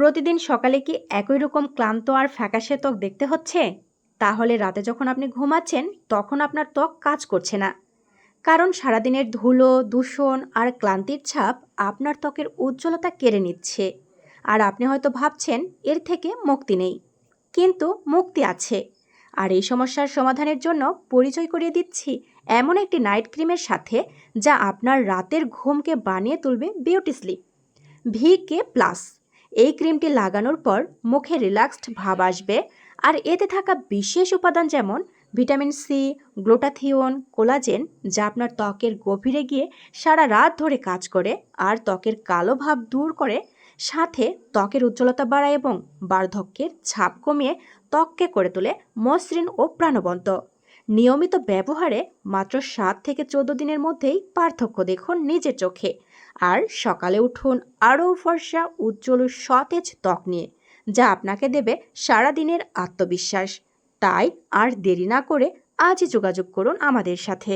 প্রতিদিন সকালে কি একই রকম ক্লান্ত আর ফ্যাকাশে ত্বক দেখতে হচ্ছে? তাহলে রাতে যখন আপনি ঘুমাচ্ছেন, তখন আপনার ত্বক কাজ করছে না। কারণ সারাদিনের ধুলো, দূষণ আর ক্লান্তির ছাপ আপনার ত্বকের উজ্জ্বলতা কেড়ে নিচ্ছে। আর আপনি হয়তো ভাবছেন, এর থেকে মুক্তি নেই। কিন্তু মুক্তি আছে। আর এই সমস্যার সমাধানের জন্য পরিচয় করিয়ে দিচ্ছি এমন একটি নাইট ক্রিমের সাথে যা আপনার রাতের ঘুমকে বানিয়ে তুলবে beauty sleep V K plus. এই ক্রিমটি লাগানোর পর মুখে রিল্যাক্সড ভাব আসবে আর এতে থাকা বিশেষ উপাদান যেমন ভিটামিন সি, গ্লোটাথিওন, কোলাজেন, যা আপনার ত্বকের গভীরে গিয়ে সারা রাত ধরে কাজ করে আর ত্বকের কালো ভাব দূর করে, সাথে ত্বকের উজ্জ্বলতা বাড়ায় এবং বার্ধক্যের ছাপ কমিয়ে ত্বককে করে তোলে মসৃণ ও প্রাণবন্ত। নিয়মিত ব্যবহারে মাত্র সাত থেকে চোদ্দ দিনের মধ্যেই পার্থক্য দেখুন নিজের চোখে। আর সকালে উঠুন আরও ফর্সা, উজ্জ্বল সতেজ ত্বক নিয়ে, যা আপনাকে দেবে সারা দিনের আত্মবিশ্বাস। তাই আর দেরি না করে আজই যোগাযোগ করুন আমাদের সাথে।